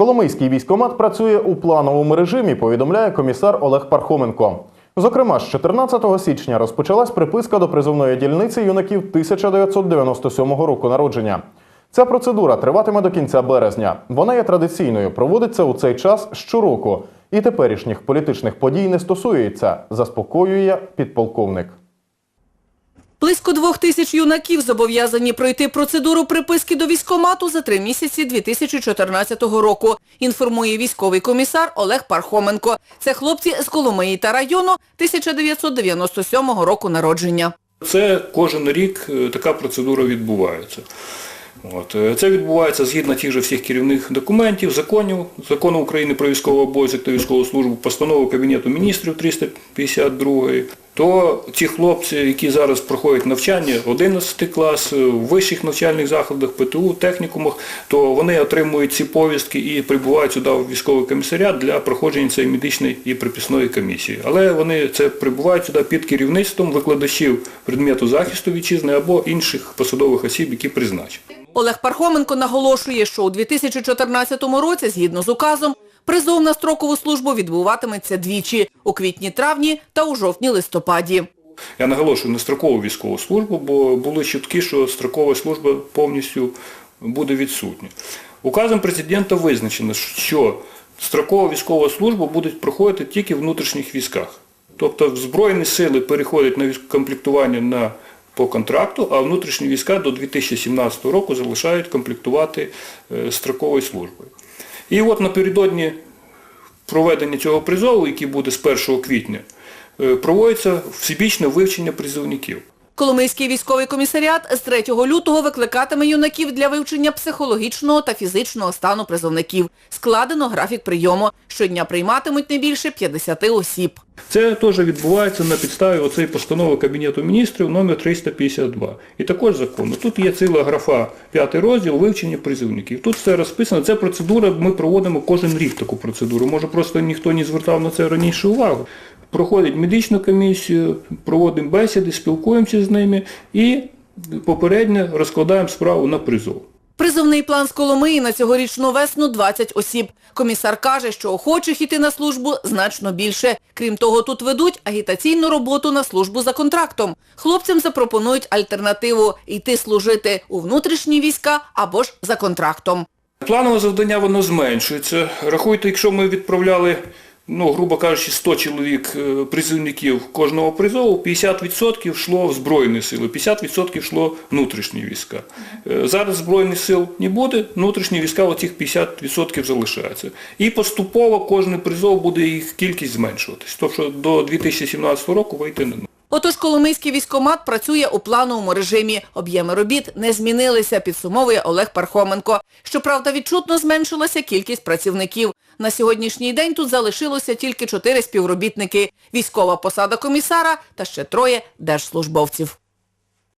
Коломийський військомат працює у плановому режимі, повідомляє комісар Олег Пархоменко. Зокрема, з 14 січня розпочалась приписка до призовної дільниці юнаків 1997 року народження. Ця процедура триватиме до кінця березня. Вона є традиційною, проводиться у цей час щороку. І теперішніх політичних подій не стосується, заспокоює підполковник. Близько двох тисяч юнаків зобов'язані пройти процедуру приписки до військкомату за три місяці 2014 року, інформує військовий комісар Олег Пархоменко. Це хлопці з Коломиї та району 1997 року народження. Це кожен рік е, така процедура відбувається. От. е, Це відбувається згідно тих же всіх керівних документів, законів, закону України про військовий обов'язок та військову службу, постанови Кабінету міністрів 352. То ті хлопці, які зараз проходять навчання 11 клас, е, в вищих навчальних закладах, ПТУ, технікумах, то вони отримують ці повістки і прибувають сюди в військовий комісаріат для проходження цієї медичної і приписної комісії. Але вони це прибувають сюди під керівництвом викладачів предмету захисту вітчизни або інших посадових осіб, які призначені. Олег Пархоменко наголошує, що у 2014 році, згідно з указом, призов на строкову службу відбуватиметься двічі – у квітні-травні та у жовтні-листопаді. Я наголошую на строкову військову службу, бо були чутки, що строкова служба повністю буде відсутня. Указом президента визначено, що строкова військова служба буде проходити тільки в внутрішніх військах. Тобто Збройні сили переходять на комплектування на, по контракту, а внутрішні війська до 2017 року залишають комплектувати е, строковою службою. І от напередодні проведення цього призову, який буде з 1 квітня, е, проводиться всебічне вивчення призовників. Коломийський військовий комісаріат з 3 лютого викликатиме юнаків для вивчення психологічного та фізичного стану призовників. Складено графік прийому. Щодня прийматимуть не більше 50 осіб. Це теж відбувається на підставі оцеї постанови Кабінету міністрів номер 352. І також закону. Тут є ціла графа, п'ятий розділ, вивчення призовників. Тут все розписано. Це процедура, ми проводимо кожен рік таку процедуру. Може просто ніхто не звертав на це раніше увагу. Проходить медичну комісію, проводимо бесіди, спілкуємося з ними і попередньо розкладаємо справу на призов. Призовний план з Коломиї на цьогорічну весну 20 осіб. Комісар каже, що охочих іти на службу значно більше. Крім того, тут ведуть агітаційну роботу на службу за контрактом. Хлопцям запропонують альтернативу – йти служити у внутрішні війська або ж за контрактом. Планове завдання воно зменшується. Рахуйте, якщо ми відправляли, ну, грубо кажучи, 100 чоловік е, призовників кожного призову, 50% йшло в Збройні сили, 50% йшло внутрішні війська. Е, Зараз Збройних сил не буде, внутрішні війська оцих 50% залишаються. І поступово кожен призов буде їх кількість зменшуватись. Тобто до 2017 року вийти не Отож, Коломийський військомат працює у плановому режимі. Об'єми робіт не змінилися, підсумовує Олег Пархоменко. Щоправда, відчутно зменшилася кількість працівників. На сьогоднішній день тут залишилося тільки чотири співробітники, військова посада комісара та ще троє держслужбовців.